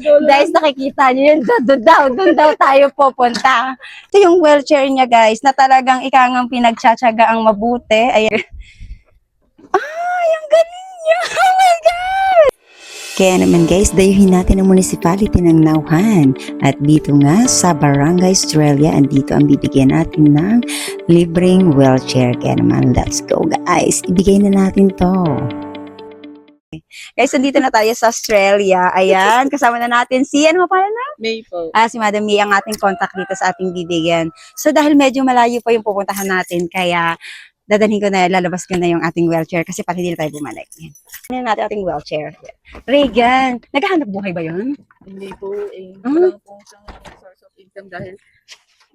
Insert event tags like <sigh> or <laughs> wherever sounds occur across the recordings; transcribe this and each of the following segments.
Guys, nakikita niyo yun. Doon daw, doon daw tayo pupunta. Ito yung wheelchair niya, guys, na talagang ikangang pinagtsatsaga ang mabuti. Ayan. Ay, ang galing niya! <laughs> Oh my God! Kaya naman guys, dayuhin natin ang municipality ng Nauhan. At dito nga sa Barangay Australia, andito ang bibigyan natin ng libreng wheelchair. Kaya naman, let's go guys. Ibigay na natin to. Guys, nandito na tayo sa Australia. Ayan, kasama na natin si, ano pa na? May po. Ah, si Madam Mia ang ating contact dito sa ating bibigyan. So, dahil medyo malayo pa yung pupuntahan natin, kaya dadalhin ko na, lalabas ko na yung ating wheelchair kasi para hindi na tayo bumalik. Yan. Ano natin ating wheelchair? Reagan, naghahanap buhay ba yun? Hindi po eh. Ah? Wala po siyang source of income dahil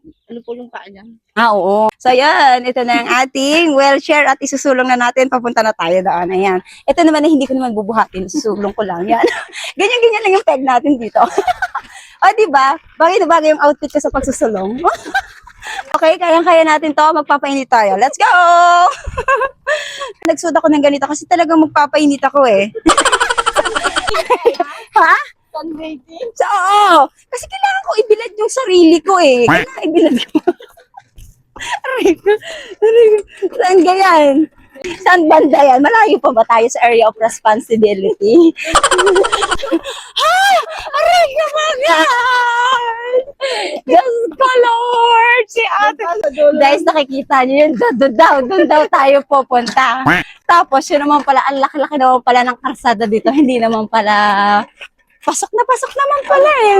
ano po yung paa niya? Ah, oo. So, yan. Ito na ang ating wheelchair at isusulong na natin. Papunta na tayo doon. Ayan. Ito naman na hindi ko naman bubuhatin. Susulong ko lang. Yan. <laughs> Ganyan-ganyan lang yung peg natin dito. <laughs> o, di ba? Bagay na bagay yung outfit ko sa pagsusulong. <laughs> okay, kayang-kaya natin to. Magpapainit tayo. Let's go! Nagsuot ako ng ganito kasi talagang magpapainit ako eh. ha? Sunbathing? So, oo. Kasi kailangan ko ibilad yung sarili ko eh. Kailangan ibilad ko. Aray ko. Aray ko. Saan ganyan? Saan banda yan? Malayo pa ba tayo sa area of responsibility? <laughs> ha! Aray ko mga! Diyos ko, Lord! Si ate. Guys, nakikita niyo yun. Doon daw, doon daw tayo pupunta. Tapos, yun naman pala, ang laki-laki naman pala ng karsada dito. Hindi naman pala pasok na pasok naman pala eh.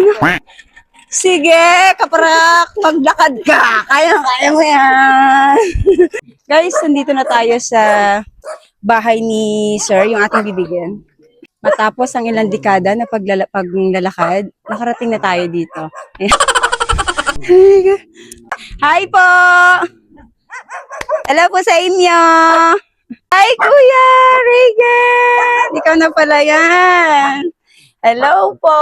Sige, kaparak, maglakad ka. Kaya, kaya mo yan. <laughs> Guys, nandito na tayo sa bahay ni Sir, yung ating bibigyan. Matapos ang ilang dekada na paglala, paglalakad, nakarating na tayo dito. <laughs> Hi po! Hello po sa inyo! Hi, Kuya Regan! Ikaw na pala yan. Hello po!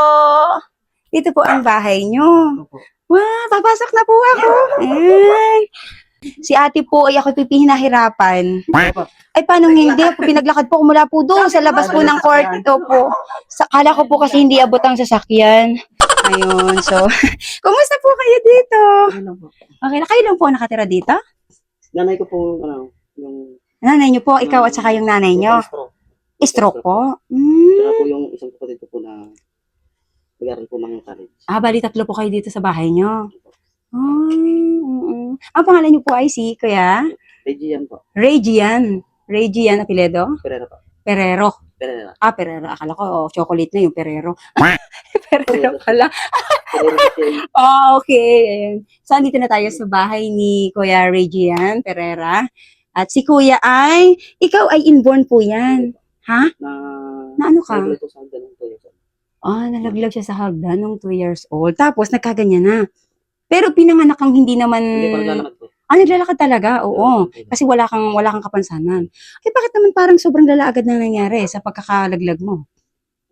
Dito po ang bahay nyo. Wow, papasok na po ako. Ay. Si ate po ay ako pipihinahirapan. Ay, paano hindi? Pinaglakad po ako mula po doon sa labas po ng kwarto po. Sa, kala ko po kasi hindi abot ang sasakyan. Ayun, so, <laughs> kumusta po kayo dito? Okay na, kayo lang po nakatira dito? Nanay ko po, ano, yung... Nanay nyo po, ikaw at saka yung nanay nyo. Stroke. Stroke po? Tsaka po Mm. yung isang kapatid ko po na nag-aaral po ng college. Ah, bali tatlo po kayo dito sa bahay nyo. Oh, mm Ang pangalan nyo po ay si Kuya? Regian po. Regian. Regian Apiledo? Pereira po. Perero. Pereira. Ah, Perero. Akala ko, oh, chocolate na yung Perero. <laughs> Perero pala. Oh, <laughs> okay. Ayan. So, andito na tayo sa bahay ni Kuya Regian Pereira. At si Kuya ay, ikaw ay inborn po yan. Ha? na... Na ano ka? Sa hagdan ng Toyo. Ah, nalaglag siya sa hagdan nung 2 years old. Tapos, nagkaganyan na. Pero pinanganak kang hindi naman... Hindi pa naglalakad po. Ah, naglalakad talaga, oo. Kasi wala kang wala kang kapansanan. Eh bakit naman parang sobrang lala agad na nangyari sa pagkakalaglag mo?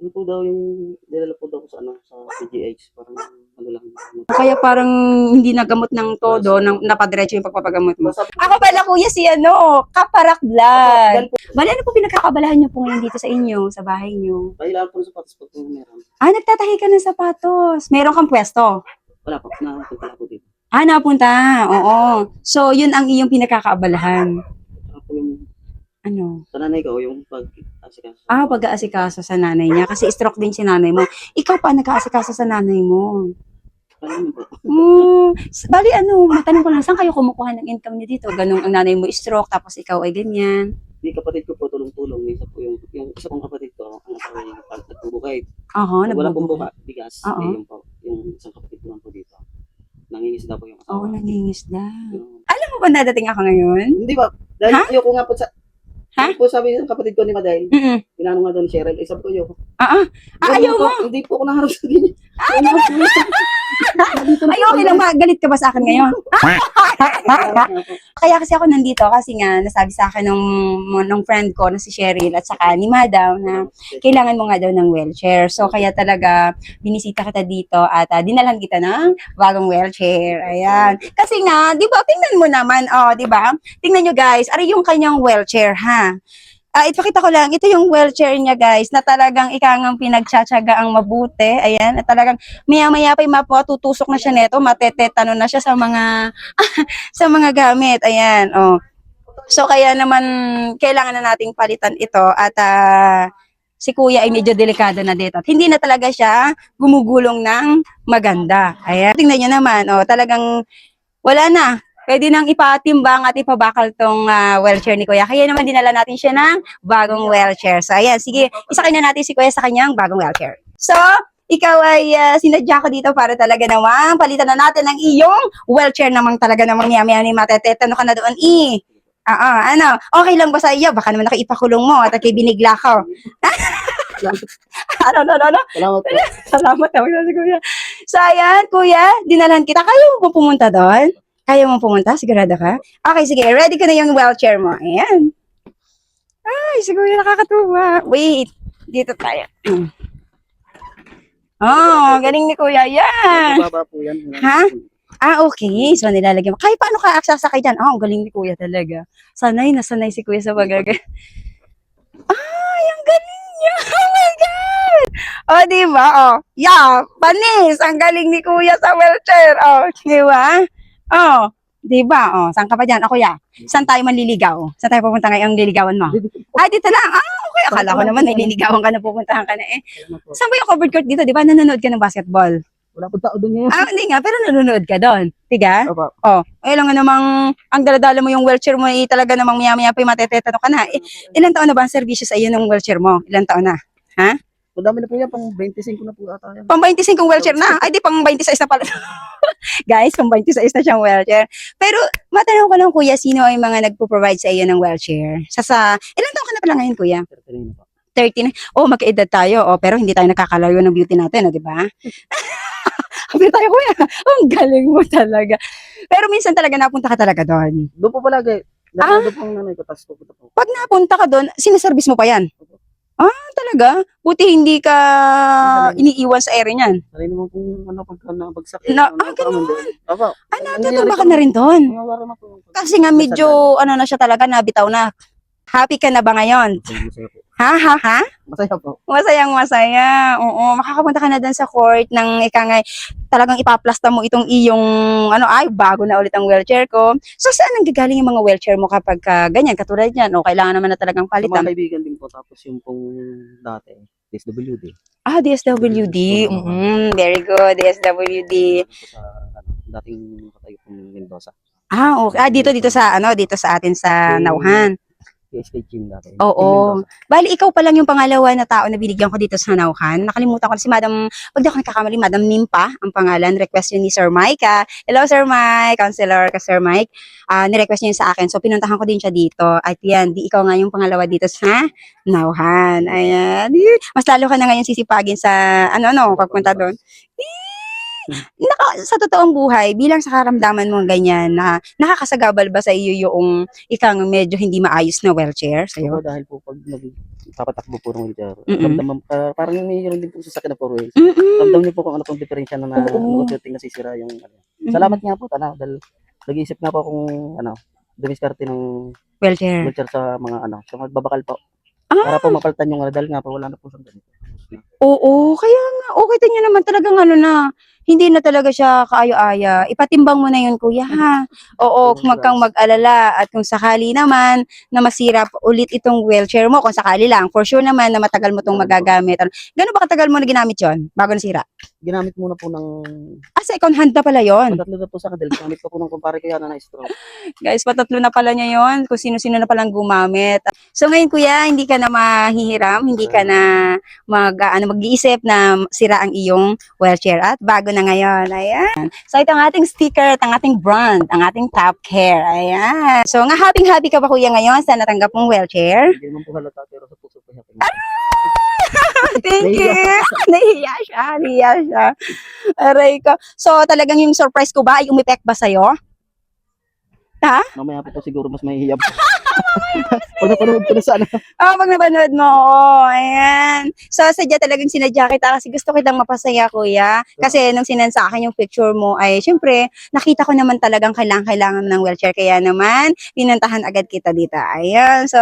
Ano po daw yung... Dinala po daw sa ano, sa PGH. Parang ano lang. ano. Kaya parang hindi nagamot ng todo, nang napadiretso yung pagpapagamot mo. Ako pala kuya si ano, Kaparak Vlog. Bali, ano po pinagkakabalahan niyo po ngayon dito sa inyo, sa bahay niyo? Kailangan po ng sapatos pag po meron. Ah, nagtatahi ka ng sapatos. Meron kang pwesto. Wala po. Nakapunta na po dito. Ah, napunta. Oo. So, yun ang iyong pinagkakaabalahan. Ano? Sa nanay ko, yung pag... Asikaso. Ah, pag-aasikaso sa nanay niya. Kasi stroke din si nanay mo. Ikaw pa nag-aasikaso sa nanay mo. Ano yun po? Mm, bali ano, matanong ko lang, saan kayo kumukuha ng income niyo dito? Ganong ang nanay mo stroke, tapos ikaw ay ganyan. Yung kapatid ko po, tulong-tulong. Isa po yung... Yung isa kong kapatid ko, ang asawa niya, pag nagbubukay. Aha, Wala pong buka, bigas. Oo. Eh, yung, po, yung isang kapatid ko lang po dito. Nangingisda po yung asawa. Oo, oh, nangingisda. Yung- Alam mo ba nadating ako ngayon? Hindi ba? Dahil Ha? ayoko nga po sa... Ha? Ayoko po sabi ng kapatid ko ni Maday, Mm pinano nga doon ni Cheryl, eh sabi ko ayoko. Ah, ah. Ah, ayaw mo? Hindi po ako naharap sa ganyan. Na Ay, okay lang ba? Galit ka ba sa akin ngayon? <laughs> Kaya kasi ako nandito kasi nga nasabi sa akin nung, nung friend ko na si Cheryl at saka ni Madam na kailangan mo nga daw ng wheelchair. So, kaya talaga binisita kita dito at uh, dinalan kita ng bagong wheelchair. Ayan. Kasi nga, di ba, tingnan mo naman, oh, di ba? Tingnan nyo guys, ari yung kanyang wheelchair, ha? Ah, ipakita ko lang, ito yung wheelchair niya guys, na talagang ikangang pinagtsatsaga ang mabuti. Ayan, at talagang maya-maya pa yung mapatutusok na siya neto, matetetano na siya sa mga <laughs> sa mga gamit. Ayan, oh. So kaya naman kailangan na nating palitan ito at ah, si kuya ay medyo delikado na dito. At hindi na talaga siya gumugulong ng maganda. Ayan, tingnan niyo naman, oh, talagang wala na. Pwede nang ipatimbang at ipabakal tong ah, wheelchair ni Kuya. Kaya naman dinala natin siya ng bagong wheelchair. So, ayan, sige, isakay na natin si Kuya sa kanyang bagong wheelchair. So, ikaw ay ah, sinadya ko dito para talaga naman palitan na natin ang iyong wheelchair namang talaga namang maya-maya ni matetetano ka na doon, i. Oo, ano, okay lang ba sa iyo? Baka naman nakaipakulong mo at kay binigla ka. <laughs> ano, ano, ano, ano? Salamat. <laughs> Salamat ako si Kuya. So, ayan, Kuya, dinalhan kita. Kaya mo pumunta doon? Kaya mo pumunta? Sigurado ka? Okay, sige. Ready ko na yung wheelchair mo. Ayan. Ay, si Kuya nakakatuwa. Wait. Dito tayo. Mm. Oh, galing ni Kuya. Yan. Baba po yan. Ha? Ah, okay. So, nilalagyan mo. Kaya paano ka aksasakay dyan? Ah, ang galing ni Kuya talaga. Sanay na sanay si Kuya sa pagagay. <laughs> Ay, ang galing niya. <laughs> Oh my God! Oh, di ba? Oh, yeah, panis. Ang galing ni Kuya sa wheelchair. Oh, di ba? Oh, di ba? Oh, saan ka pa dyan? Ako, ya. Saan tayo manliligaw? Saan tayo pupunta ngayong liligawan mo? Ah, dito lang. Ah, okay. Akala ko naman, nililigawan ka na pupuntahan ka na eh. Saan ba yung covered court dito? Di ba nanonood ka ng basketball? Wala po tao doon ngayon. Ah, hindi nga, pero nanonood ka doon. Tiga? Opo. Oh, eh lang nga namang, ang daladala mo yung wheelchair mo, eh, talaga namang maya-maya pa yung matetetano ka na. Eh, ilan taon na ba ang servisyo sa iyo ng wheelchair mo? Ilan taon na? Madami na po yan. Pang 25 na po ata yan. Pang 25 kong wheelchair na. Ay, di, pang 26 na pala. <laughs> Guys, pang 26 na siyang wheelchair. Pero, matanong ko lang, kuya, sino ay mga nagpo-provide sa iyo ng wheelchair? Sa, sa, ilan taon ka na pala ngayon, kuya? Pero kanina po. 30 na. Oh, magkaedad tayo. Oh, pero hindi tayo nakakalayo ng beauty natin, oh, di ba? <laughs> Happy tayo, kuya. Ang galing mo talaga. Pero minsan talaga napunta ka talaga doon. Doon po palagi. Ah. Dahil doon po ang nanay ko. Tapos pupunta po. Pag napunta ka doon, sinaservice mo pa yan? Ah, talaga? Buti hindi ka iniiwan sa area niyan. Sanay naman kung ano pagka nabagsak. Na- ano, ah, ganun. Opo. Ah, natutuwa ka na rin doon. Kasi nga medyo, ano na siya talaga, nabitaw na. Happy ka na ba ngayon? Masaya po. Ha, ha, ha? Masaya po. Masayang masaya. Oo, makakapunta ka na doon sa court ng ika nga, talagang ipaplasta mo itong iyong, ano, ay, bago na ulit ang wheelchair ko. So, saan ang gagaling yung mga wheelchair mo kapag ka, ganyan, katulad yan? O, kailangan naman na talagang Sa mga palitan. kaibigan din po. Tapos yung pong dati. SWD. Ah, DSWD. Mm, very good, DSWD. Sa ano, dating katayo pong Mendoza. Ah, okay. Ah, dito, dito sa, ano, dito sa atin sa. Nauhan. PSK Gym dati. Oo. Bali, ikaw pa lang yung pangalawa na tao na binigyan ko dito sa Nauhan. Nakalimutan ko na si Madam, pag di ako nagkakamali, Madam Nimpa, ang pangalan. Request yun ni Sir Mike. ah. Hello, Sir Mike. Counselor ka, Sir Mike. Ah, nirequest niya yun sa akin. So, pinuntahan ko din siya dito. At yan, di ikaw nga yung pangalawa dito sa Nauhan. Ayan. Mas lalo ka na ngayon sisipagin sa, ano, ano, pagpunta doon. Naka, sa totoong buhay, bilang sa karamdaman mo ganyan, na nakakasagabal ba sa iyo yung ikang medyo hindi maayos na wheelchair sa'yo? Opo, dahil po pag nagpapatakbo po ng wheelchair, Mm-mm. ramdaman, ah, parang mayroon din po sa sakit na po wheels. Mm-mm. Ramdam niyo po kung ano pong diferensya na na Oo. unti nasisira yung ano. Salamat nga po, tanaw, dahil nag-iisip nga po kung ano, dumiskarte ng Wheelchair. wheelchair sa mga ano, sa magbabakal po. Ah. Para po mapalitan yung ano, dahil nga po wala na po siyang ganito. Oo, kaya nga, okay din yun naman talagang ano na, hindi na talaga siya kaayo-aya. Ipatimbang mo na yun, kuya, ha? Oo, kung wag kang mag-alala at kung sakali naman na masira pa ulit itong wheelchair mo, kung sakali lang, for sure naman na matagal mo itong magagamit. Ano, Gano'n ba katagal mo na ginamit yon bago nasira? Ginamit muna po ng Ah, second hand na pala yon patatlo na po sa akin dahil ginamit ko po ng kumpare ko yan na na-stroke. <laughs> Guys, patatlo na pala niya yon kung sino-sino na palang gumamit. So ngayon kuya, hindi ka na mahihiram, hindi ka na mag, ano, mag-iisip na sira ang iyong wheelchair at bago na ngayon. Ayan. So ito ang ating sticker at ang ating brand, ang ating top care. Ayan. So nga happy-happy ka ba kuya ngayon sa natanggap mong wheelchair? Hindi naman po halata pero sa puso po happy. <laughs> Thank you. Nahiya siya, nahiya siya. Aray ko. So talagang yung surprise ko ba ay umipek ba sa'yo? Mamaya po po siguro mas mahihiyab po. <laughs> Pag napanood ko na sa ano. Oh, pag napanood mo, oo, ayan. So, sadya talagang sinadya kita kasi gusto kitang mapasaya, kuya. Kasi nung sinan sa akin yung picture mo, ay, syempre, nakita ko naman talagang kailangan-kailangan ng wheelchair. Kaya naman, pinuntahan agad kita dito. Ayan. So,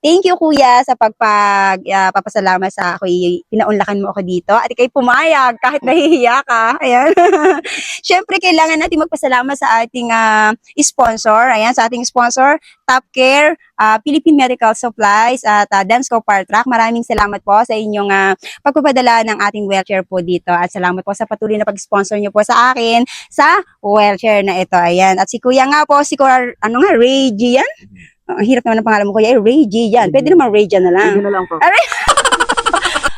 thank you, kuya, sa pagpag, ah, papasalamat sa ako. Pinaunlakan mo ako dito. At ikay pumayag kahit nahihiya ka. Ayan. <laughs> syempre, kailangan natin magpasalamat sa ating ah, sponsor. Ayan, sa ating sponsor, Top Care, ah, Philippine Medical Supplies at uh, Dansco Power Track. Maraming salamat po sa inyong ah, pagpapadala ng ating wheelchair po dito at salamat po sa patuloy na pag-sponsor niyo po sa akin sa wheelchair na ito. Ayan. At si Kuya nga po, si Kuya, ano nga, Ray G yan? Ang hirap naman ang pangalan mo, Kuya. Eh, Ray G yan. Pwede naman Ray G na lang. Yun na lang po.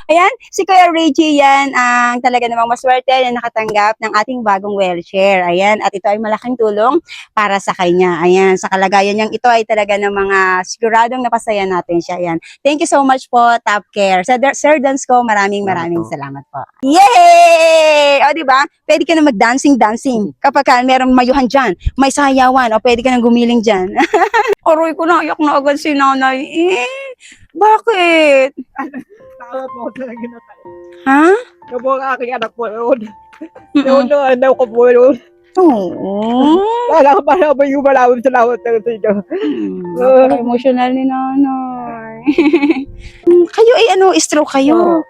Ayan, si Kuya Reggie yan ang talaga namang maswerte na nakatanggap ng ating bagong wheelchair. Ayan, at ito ay malaking tulong para sa kanya. Ayan, sa kalagayan niyang ito ay talaga ng mga siguradong napasaya natin siya. Ayan. Thank you so much po, Top Care. Sir, Sir Dansco, maraming maraming salamat po. Yay! O, di ba? Pwede ka na mag-dancing-dancing. Kapag ka merong mayuhan dyan, may sayawan, o pwede ka na gumiling dyan. <laughs> Aroy ko, naiyak na agad si nanay. Eh, bakit? Tawag po na lang ginatay. Ha? Yung po ang aking anak po yun. Yung doon daw ko po yun. Oo. Wala ko para ba yung malamang salamat na sa inyo. Napaka-emotional ni nanay. <laughs> kayo ay ano, stroke kayo.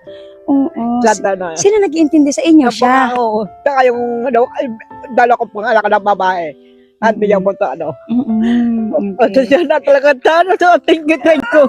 Oo. Santa na. Sino nag-iintindi sa inyo siya? Oo. Saka yung ano, dala ko pang anak ng babae. At bigyan mo to ano. Mm-mm. At siya na talaga tano sa ating gitay ko.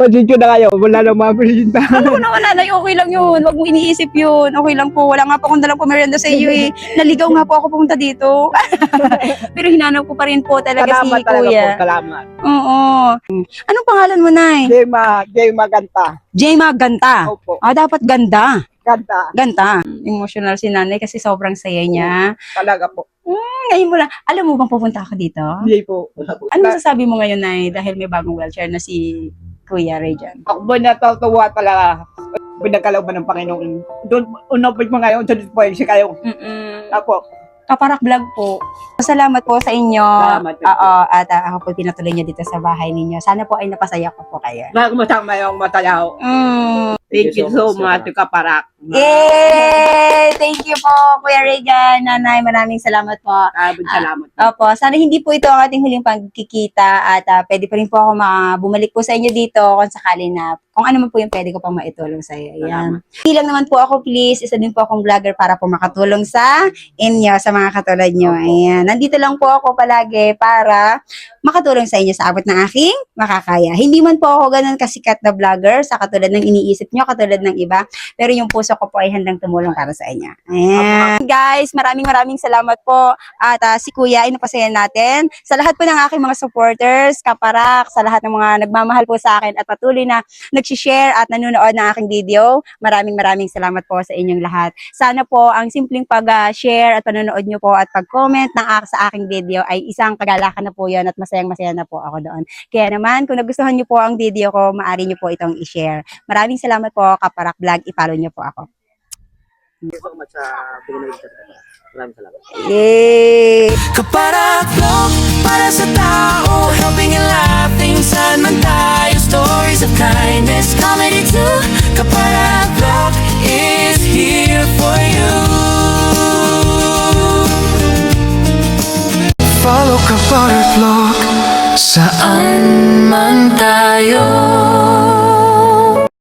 Pasensya na kayo, wala <laughs> na mabilis Ano ko naman nanay, okay lang yun. Huwag mo iniisip yun. Okay lang po. Wala nga po akong dalang pamerienda sa iyo eh. <laughs> Naligaw nga po ako pumunta dito. <laughs> Pero hinanap ko pa rin po talaga Salamat si talaga po, kuya. salamat. Oo. Anong pangalan mo, Nay? Jema, Jema Ganta. Jema Ganta. Opo, Ah, dapat ganda. Ganta. Ganta. Emotional si nanay kasi sobrang saya niya. Talaga po. Ngayon mo lang, alam mo bang pupunta ako dito? Hindi po. Ano masasabi mo ngayon, Nay, dahil may bagong wheelchair na si Kuya Rejan? Ako po natatawa talaga. Pinagkalooban ng Panginoon. Doon, una po mo ngayon, sa disposition kayo. Mm-mm. Ako, Kaparak vlog po. Salamat po sa inyo. Salamat po. Oo, at ah, ako po pinatuloy niyo dito sa bahay ninyo. Sana po ay napasaya ko po kayo. bago masama yung matayaw. Mm. Thank you so much, Kaparak. Yay! Thank you po, Kuya Regan. Nanay, maraming salamat po. Maraming salamat. Opo, sana hindi po ito ang ating huling pagkikita at ah, pwede pa rin po ako ma- bumalik po sa inyo dito kung sakali na kung ano man po yung pwede ko pang maitulong sa iyo. Ayan. Hindi lang naman po ako, please. Isa din po akong vlogger para po makatulong sa inyo, sa mga katulad nyo. Ayan. Nandito lang po ako palagi para makatulong sa inyo sa abot ng aking makakaya. Hindi man po ako ganun kasikat na vlogger sa katulad ng iniisip nyo, katulad ng iba. Pero yung puso ko po ay handang tumulong para sa inyo. Ayan. Guys, maraming maraming salamat po. At ah, si Kuya ay napasaya natin. Sa lahat po ng aking mga supporters, kaparak, sa lahat ng mga nagmamahal po sa akin at patuloy na nag-share at nanonood ng aking video, maraming maraming salamat po sa inyong lahat. Sana po ang simpleng pag-share at panonood nyo po at pag-comment ng sa aking video ay isang kagalakan na po yun at masayang masaya na po ako doon. Kaya naman, kung nagustuhan nyo po ang video ko, maaari nyo po itong i-share. Maraming salamat po, Kaparak Vlog. I-follow nyo po ako. Thank you so much sa pinanood ka. Maraming salamat. Yay! Kaparaklong para sa tao Helping and laughing Saan man tayo Stories of kindness Comedy too Kaparaklong is here for you Follow Kaparaklong Saan man tayo